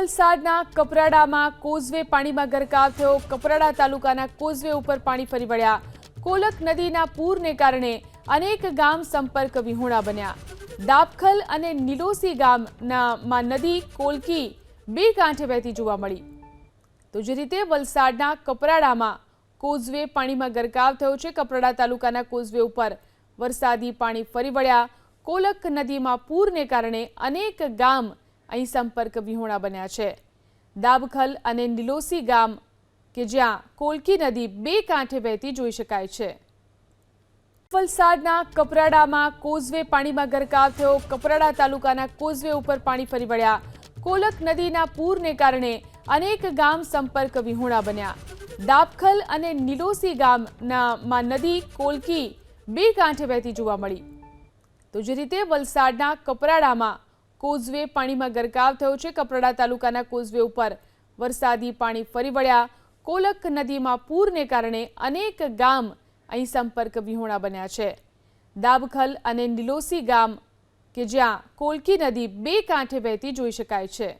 વલસાડના કપરાડામાં કોઝવે પાણીમાં ગરકાવ થયો. કપરાડા તાલુકાના કોઝવે ઉપર પાણી ફરી વળ્યા. કોલક નદીના પૂરને કારણે અનેક ગામ સંપર્ક વિહોણા બન્યા. દાપખલ અને નિલોસી ગામના નદી, કોલકી બે કાંઠે વહેતી જોવા મળી. તો જે રીતે વલસાડના કપરાડામાં કોઝવે પાણીમાં ગરકાવ થયો છે, કપરાડા તાલુકાના કોઝવે ઉપર વરસાદી પાણી ફરી વળ્યા. કોલક નદીમાં પૂરને કારણે અનેક ગામ અહીં સંપર્ક વિહોણા બન્યા છે. દાબખલ અને નિલોસી ગામ કે જ્યાં કોલકી નદી બે કાંઠે વહેતી જોઈ શકાય છે. વલસાડના કપરાડામાં કોઝવે પાણીમાં ગરકાવ થયો. કપરાડા તાલુકાના કોઝવે ઉપર પાણી ફરી વળ્યા. કોલક નદીના પૂરને કારણે અનેક ગામ સંપર્ક વિહોણા બન્યા. દાબખલ અને નિલોસી ગામના નદી કોલકી બે કાંઠે વહેતી જોવા મળી. તો જે રીતે વલસાડના કપરાડામાં કોઝવે પાણીમાં ગરકાવ થયો છે. કપરાડા તાલુકાના કોઝવે ઉપર વરસાદી પાણી ફરી વળ્યા. કોલક નદીમાં પૂરને કારણે અનેક ગામ અહીં સંપર્ક વિહોણા બન્યા છે. દાબખલ અને નિલોસી ગામ કે જ્યાં કોલકી નદી બે કાંઠે વહેતી જોઈ શકાય છે.